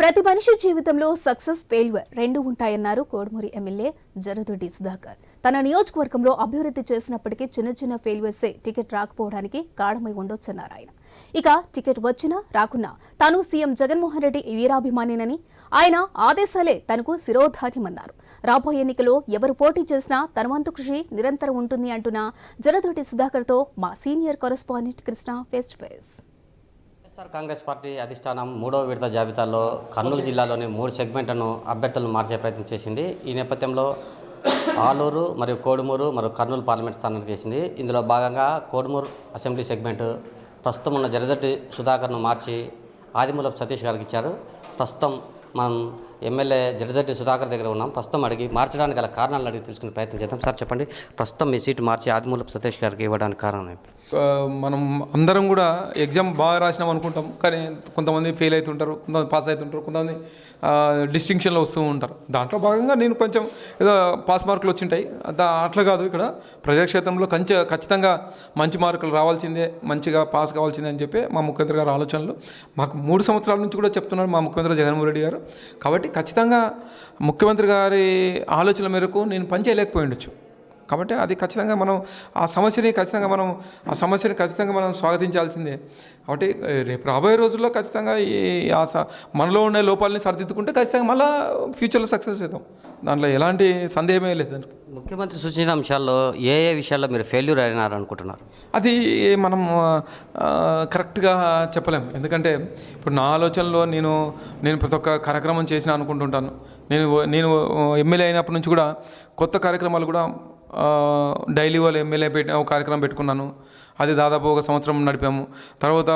ప్రతి మనిషి జీవితంలో సక్సెస్ ఫెయిల్యూర్ రెండు ఉంటాయన్నారు కోడుమూరి ఎమ్మెల్యే జరదొడ్డి సుధాకర్. తన నియోజకవర్గంలో అభివృద్ధి చేసినప్పటికీ చిన్న చిన్న ఫెయిల్యూర్సే టికెట్ రాకపోవడానికి కారణమై ఉండొచ్చన్నారు ఆయన. ఇక టికెట్ వచ్చినా రాకున్నా తాను సీఎం జగన్మోహన్ రెడ్డి వీరాభిమానినని ఆయన ఆదేశాలే తనకు శిరోధార్యమన్నారు. రాబోయే ఎన్నికలో ఎవరు పోటీ చేసినా తన వంతు కృషి నిరంతరం ఉంటుంది అంటున్న జరదొడ్డి సుధాకర్తో మా senior correspondent Krishna face to face. YSR Congress party అధిష్టానం మూడో విడత జాబితాలో కర్నూలు జిల్లాలోని మూడు సెగ్మెంట్లను అభ్యర్థులను మార్చే ప్రయత్నం చేసింది. ఈ నేపథ్యంలో ఆలూరు మరియు కోడుమూరు మరియు కర్నూలు పార్లమెంట్ స్థానాలు చేసింది. ఇందులో భాగంగా కోడుమూరు అసెంబ్లీ సెగ్మెంట్ ప్రస్తుతం ఉన్న జరదట్టి సుధాకర్ను మార్చి ఆదిమూలపు సతీష్ గారికి ఇచ్చారు. ప్రస్తుతం మనం ఎమ్మెల్యే జడదట్టి సుధాకర్ దగ్గర ఉన్నాం. ప్రస్తుతం అడిగి మార్చడానికి గల కారణాలను అడిగి తెలుసుకునే ప్రయత్నం చేద్దాం. సార్ చెప్పండి. ప్రస్తుతం మీ సీటు మార్చి ఆదిమూలపు సతీష్ గారికి ఇవ్వడానికి కారణం మనం అందరం కూడా ఎగ్జామ్ బాగా రాసినాం అనుకుంటాం. కానీ కొంతమంది ఫెయిల్ అవుతుంటారు కొంతమంది పాస్ అవుతుంటారు కొంతమంది డిస్టింక్షన్లో వస్తూ ఉంటారు. దాంట్లో భాగంగా నేను కొంచెం ఏదో పాస్ మార్కులు వచ్చింటాయి. దా అట్లా కాదు ఇక్కడ. ప్రజాక్షేత్రంలో కంచె ఖచ్చితంగా మంచి మార్కులు రావాల్సిందే మంచిగా పాస్ కావాల్సిందే అని చెప్పి మా ముఖ్యమంత్రి గారి ఆలోచనలు మాకు మూడు సంవత్సరాల నుంచి కూడా చెప్తున్నారు మా ముఖ్యమంత్రి జగన్మోహన్ రెడ్డి గారు. కాబట్టి ఖచ్చితంగా ముఖ్యమంత్రి గారి ఆలోచన మేరకు నేను పని చేయలేకపోయి ఉండొచ్చు. కాబట్టి అది ఖచ్చితంగా మనం ఆ సమస్యని ఖచ్చితంగా మనం ఆ సమస్యని ఖచ్చితంగా మనం స్వాగతించాల్సిందే. కాబట్టి రేపు రాబోయే రోజుల్లో ఖచ్చితంగా ఈ ఆ స- మనలో ఉండే లోపాలని సరిదిద్దుకుంటే ఖచ్చితంగా మళ్ళీ ఫ్యూచర్లో సక్సెస్ అవుతాం. దాంట్లో ఎలాంటి సందేహమే లేదు ముఖ్యమంత్రి సూచించిన అంశాల్లో ఏ ఏ విషయాల్లో మీరు ఫెయిల్యూర్ అయినారు అనుకుంటున్నారు అది మనం కరెక్ట్గా చెప్పలేం. ఎందుకంటే ఇప్పుడు నా ఆలోచనలో నేను నేను ప్రతి ఒక్క కార్యక్రమం చేసిన అనుకుంటుంటాను. నేను నేను ఎమ్మెల్యే అయినప్పటి నుంచి కూడా కొత్త కార్యక్రమాలు కూడా డైలీ వాళ్ళు ఎమ్మెల్యే పెట్టి ఒక కార్యక్రమం పెట్టుకున్నాను. అది దాదాపు ఒక సంవత్సరం నడిపాము. తర్వాత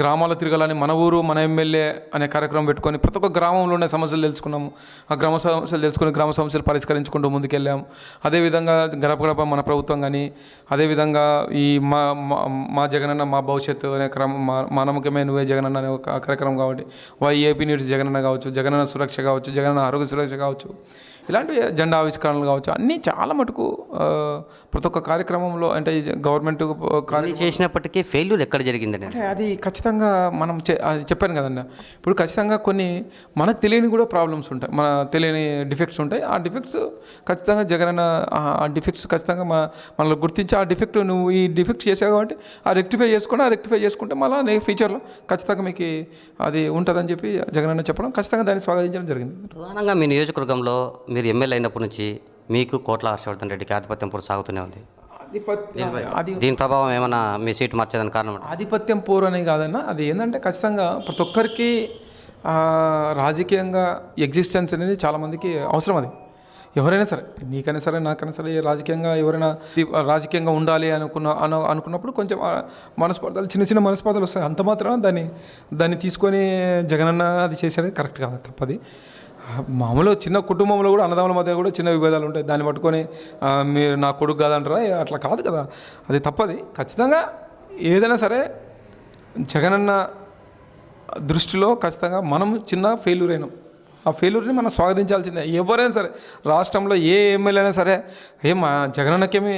గ్రామాల తిరగాలని మన ఊరు మన ఎమ్మెల్యే అనే కార్యక్రమం పెట్టుకొని ప్రతి ఒక్క గ్రామంలో ఉన్న సమస్యలు తెలుసుకున్నాము. ఆ గ్రామ సమస్యలు తెలుసుకుని గ్రామ సమస్యలు పరిష్కరించుకుంటూ ముందుకెళ్ళాము. అదేవిధంగా గడప గడప మన ప్రభుత్వం కానీ అదేవిధంగా ఈ మా మా- మా జగనన్న మా భవిష్యత్తు అనే క్రమం మా నమ్మకమే నువ్వే జగనన్న అనే ఒక కార్యక్రమం కాబట్టి వై ఏపీ నీడ్స్ జగనన్న కావచ్చు జగనన్న సురక్ష కావచ్చు జగనన్న ఆరోగ్య సురక్ష కావచ్చు ఇలాంటి జెండా ఆవిష్కరణలు కావచ్చు అన్నీ చాలా మటుకు ప్రతి ఒక్క కార్యక్రమంలో అంటే ఈ గవర్నమెంట్ అన్ని చేసినప్పటికీ ఫెయిల్యూర్ ఎక్కడ జరిగిందండి అంటే అది ఖచ్చితంగా మనం అది చెప్పాను కదన్న ఇప్పుడు ఖచ్చితంగా కొన్ని మనకు తెలియని కూడా ప్రాబ్లమ్స్ ఉంటాయి. మన తెలియని డిఫెక్ట్స్ ఉంటాయి. ఆ డిఫెక్ట్స్ ఖచ్చితంగా జగనన్న ఆ- డిఫెక్ట్స్ ఖచ్చితంగా మన మనలో గుర్తించి ఆ డిఫెక్ట్ నువ్వు ఈ డిఫెక్ట్ చేసావు కాబట్టి ఆ రెక్టిఫై చేసుకుని ఆ రెక్టిఫై చేసుకుంటే మళ్ళీ నీ ఫ్యూచర్లో ఖచ్చితంగా మీకు అది ఉంటుందని చెప్పి జగనన్న చెప్పడం ఖచ్చితంగా దాన్ని స్వాగతించడం జరిగింది. ప్రధానంగా మీ నియోజకవర్గంలో మీరు ఎమ్మెల్యే అయినప్పటి నుంచి మీకు కోట్ల హర్షవర్ధన్ రెడ్డికి ఆధిపత్యం సాగుతూనే ఉంది. దీని ప్రభావం ఏమైనా మీ సీటు మార్చేదానికి కారణం? ఆధిపత్యం పోరు అనేది కాదన్న అది ఏంటంటే ఖచ్చితంగా ప్రతి ఒక్కరికి రాజకీయంగా ఎగ్జిస్టెన్స్ అనేది చాలామందికి అవసరం అది. ఎవరైనా సరే నీకైనా సరే నాకైనా సరే రాజకీయంగా ఎవరైనా రాజకీయంగా ఉండాలి అనుకున్న అను అనుకున్నప్పుడు కొంచెం మనస్పర్ధలు చిన్న చిన్న మనస్పర్ధలు వస్తాయి. అంత మాత్రం దాన్ని దాన్ని తీసుకొని జగనన్న అది చేసేది కరెక్ట్ కాదు తప్పది. మామూలు చిన్న కుటుంబంలో కూడా అన్నదమ్ముల మధ్య కూడా చిన్న విభేదాలు ఉంటాయి. దాన్ని పట్టుకొని మీరు నా కొడుకు కాదంటారా? అట్లా కాదు కదా. అది తప్పది. ఖచ్చితంగా ఏదైనా సరే జగనన్న దృష్టిలో ఖచ్చితంగా మనం చిన్న ఫెయిల్యూర్ అయినాం. ఆ ఫెయిల్యూర్ని మనం స్వాగతించాల్సిందే. ఎవరైనా సరే రాష్ట్రంలో ఏ ఎమ్మెల్యే అయినా సరే ఏం మా జగనన్నకేమి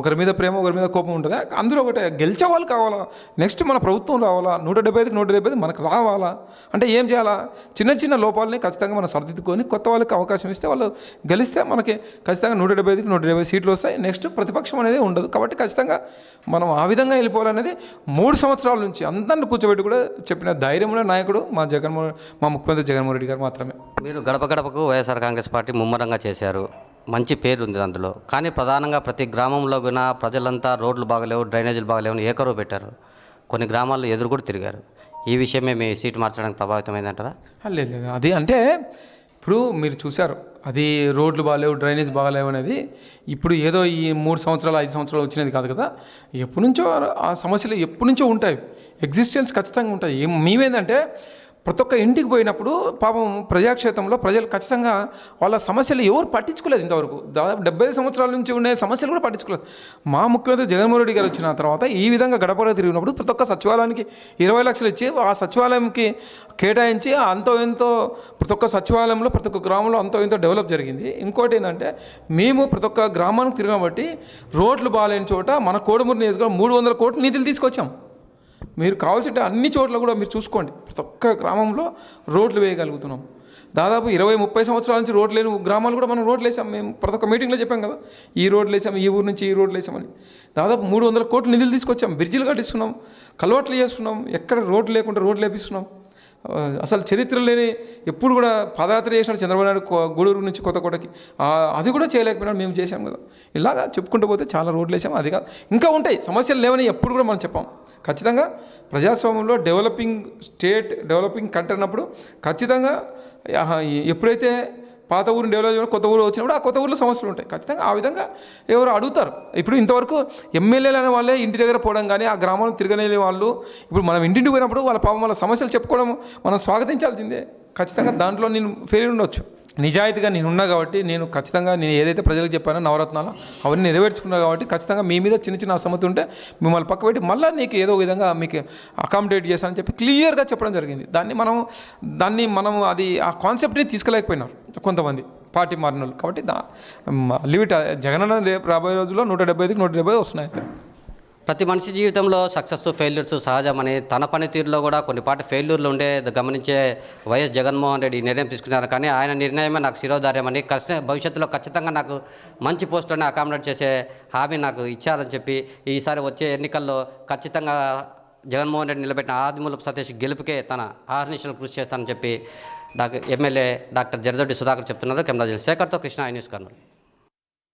ఒకరి మీద ప్రేమ ఒకరి మీద కోపం ఉంటుంది? అందులో ఒకటే గెలిచే వాళ్ళు కావాలా? నెక్స్ట్ మన ప్రభుత్వం రావాలా? నూట డెబ్బై ఐదుకి నూట డెబ్బై ఐదు మనకు రావాలా? అంటే ఏం చేయాలా? చిన్న చిన్న లోపాలని ఖచ్చితంగా మనం సరిదిద్దుకొని కొత్త వాళ్ళకి అవకాశం ఇస్తే వాళ్ళు గెలిస్తే మనకి ఖచ్చితంగా నూట డెబ్బై ఐదుకి నూట డెబ్బై సీట్లు వస్తాయి. నెక్స్ట్ ప్రతిపక్షం అనేది ఉండదు. కాబట్టి ఖచ్చితంగా మనం ఆ విధంగా వెళ్ళిపోవాలనేది మూడు సంవత్సరాల నుంచి అందరిని కూర్చోబెట్టి కూడా చెప్పిన ధైర్యంలో నాయకుడు మా జగన్మోహన్ మా ముఖ్యమంత్రి జగన్మోహన్ రెడ్డి గారు మాత్రమే. మీరు గడప గడపకు వైఎస్ఆర్ కాంగ్రెస్ పార్టీ ముమ్మరంగా చేశారు. మంచి పేరు ఉంది అందులో. కానీ ప్రధానంగా ప్రతి గ్రామంలో కూడా ప్రజలంతా రోడ్లు బాగలేవు డ్రైనేజీలు బాగలేవు ఏకరువు పెట్టారు. కొన్ని గ్రామాల్లో ఎదురు కూడా తిరిగారు. ఈ విషయమే మీ సీటు మార్చడానికి ప్రభావితమైందంటారా? లేదు లేదు. అది అంటే ఇప్పుడు మీరు చూశారు. అది రోడ్లు బాగాలేవు డ్రైనేజ్ బాగాలేవు అనేది ఇప్పుడు ఏదో ఈ మూడు సంవత్సరాలు ఐదు సంవత్సరాలు వచ్చినది కాదు కదా. ఎప్పటి నుంచో ఆ సమస్యలు ఎప్పటి నుంచో ఉంటాయి. ఎగ్జిస్టెన్స్ ఖచ్చితంగా ఉంటాయి. మేమేందంటే ప్రతి ఒక్క ఇంటికి పోయినప్పుడు పాపం ప్రజాక్షేత్రంలో ప్రజలు ఖచ్చితంగా వాళ్ళ సమస్యలు ఎవరు పట్టించుకోలేదు ఇంతవరకు. దాదాపు డెబ్బై ఐదు సంవత్సరాల నుంచి ఉండే సమస్యలు కూడా పట్టించుకోలేదు. మా ముఖ్యమంత్రి జగన్మోహన్ రెడ్డి గారు వచ్చిన తర్వాత ఈ విధంగా గడపలో తిరిగినప్పుడు ప్రతి ఒక్క సచివాలయానికి ఇరవై లక్షలు ఇచ్చి ఆ సచివాలయంకి కేటాయించి అంతో ఎంతో ప్రతి ఒక్క సచివాలయంలో ప్రతి ఒక్క గ్రామంలో అంతో ఎంతో డెవలప్ జరిగింది. ఇంకోటి ఏంటంటే మేము ప్రతి ఒక్క గ్రామానికి తిరగబట్టి రోడ్లు బాగాలేని చోట మన కోడుమూరు నియోజకవర్గం మూడు వందల కోట్లు నిధులు తీసుకొచ్చాం. మీరు కావాల్సింటే అన్ని చోట్ల కూడా మీరు చూసుకోండి. ప్రతి ఒక్క గ్రామంలో రోడ్లు వేయగలుగుతున్నాం. దాదాపు ఇరవై ముప్పై సంవత్సరాల నుంచి రోడ్లు లేని గ్రామాలు కూడా మనం రోడ్లు వేసాం. మేము ప్రతి ఒక్క మీటింగ్లో చెప్పాం కదా ఈ రోడ్లు వేసాం ఈ ఊరు నుంచి ఈ రోడ్లు వేసామని దాదాపు మూడు వందల కోట్ల నిధులు తీసుకొచ్చాం. బ్రిడ్జిలు కట్టిస్తున్నాం కలవట్లు చేస్తున్నాం ఎక్కడ రోడ్లు లేకుండా రోడ్లు వేపిస్తున్నాం. అసలు చరిత్ర లేని ఎప్పుడు కూడా పాదయాత్ర చేసినాడు చంద్రబాబు నాయుడు గూడూరు నుంచి కొత్తకోటకి అది కూడా చేయలేకపోయినాడు మేము చేశాం కదా. ఇలాగా చెప్పుకుంటూ పోతే చాలా రోడ్లు వేసాం అది కాదు. ఇంకా ఉంటాయి సమస్యలు లేవని ఎప్పుడు కూడా మనం చెప్పాం. ఖచ్చితంగా ప్రజాస్వామ్యంలో డెవలపింగ్ స్టేట్ డెవలపింగ్ కంట్రీ అన్నప్పుడు ఖచ్చితంగా ఎప్పుడైతే పాత ఊరిని డెవలప్ చేయడం కొత్త ఊరు వచ్చినప్పుడు ఆ కొత్త ఊరిలో సమస్యలు ఉంటాయి. ఖచ్చితంగా ఆ విధంగా ఎవరు అడుగుతారు. ఇప్పుడు ఇంతవరకు ఎమ్మెల్యేలు అనే వాళ్ళే ఇంటి దగ్గర పోవడం కానీ ఆ గ్రామంలో తిరగలేని వాళ్ళు ఇప్పుడు మనం ఇంటింటికి పోయినప్పుడు వాళ్ళ పాపం వాళ్ళ సమస్యలు చెప్పుకోవడం మనం స్వాగతించాల్సిందే. ఖచ్చితంగా దాంట్లో నేను ఫెయిల్ ఉండొచ్చు. నిజాయితీగా నేను ఉన్నా కాబట్టి నేను ఖచ్చితంగా నేను ఏదైతే ప్రజలకు చెప్పానో నవరత్నాలు అవన్నీ నెరవేర్చుకున్నా కాబట్టి ఖచ్చితంగా మీ మీద చిన్న చిన్న అసమ్మతి ఉంటే మిమ్మల్ని పక్క పెట్టి మళ్ళీ నీకు ఏదో విధంగా మీకు అకామిడేట్ చేశానని చెప్పి క్లియర్గా చెప్పడం జరిగింది. దాన్ని మనం దాన్ని మనం అది ఆ కాన్సెప్ట్ని తీసుకెళ్ళకపోయినారు కొంతమంది పార్టీ మారిన వాళ్ళు కాబట్టి దా లిమిట్ జగనన్న రేపు రాబోయే రోజుల్లో నూట డెబ్బై ఐదుకి నూట డెబ్బై వస్తున్నాయి ప్రతి మనిషి జీవితంలో సక్సెస్ ఫెయిల్యూర్స్ సహజమని తన పనితీరులో కూడా కొన్నిపాటి ఫెయిల్యూర్లు ఉండే గమనించే వైఎస్ జగన్మోహన్ రెడ్డి ఈ నిర్ణయం తీసుకున్నారు. కానీ ఆయన నిర్ణయమే నాకు శిరోధార్యమని కష్ట భవిష్యత్తులో ఖచ్చితంగా నాకు మంచి పోస్టులోనే అకామిడేట్ చేసే హామీ నాకు ఇచ్చారని చెప్పి ఈసారి వచ్చే ఎన్నికల్లో ఖచ్చితంగా జగన్మోహన్ రెడ్డి నిలబెట్టిన ఆదిమూలపు సతీష్ గెలుపుకే తన ఆహర్నిశలు కృషి చేస్తానని చెప్పి doctor MLA doctor Jaradoddi Sudhakar చెప్తున్నారు. కెమెరా శేఖర్తో కృష్ణ ఐ న్యూస్ కర్నూలు.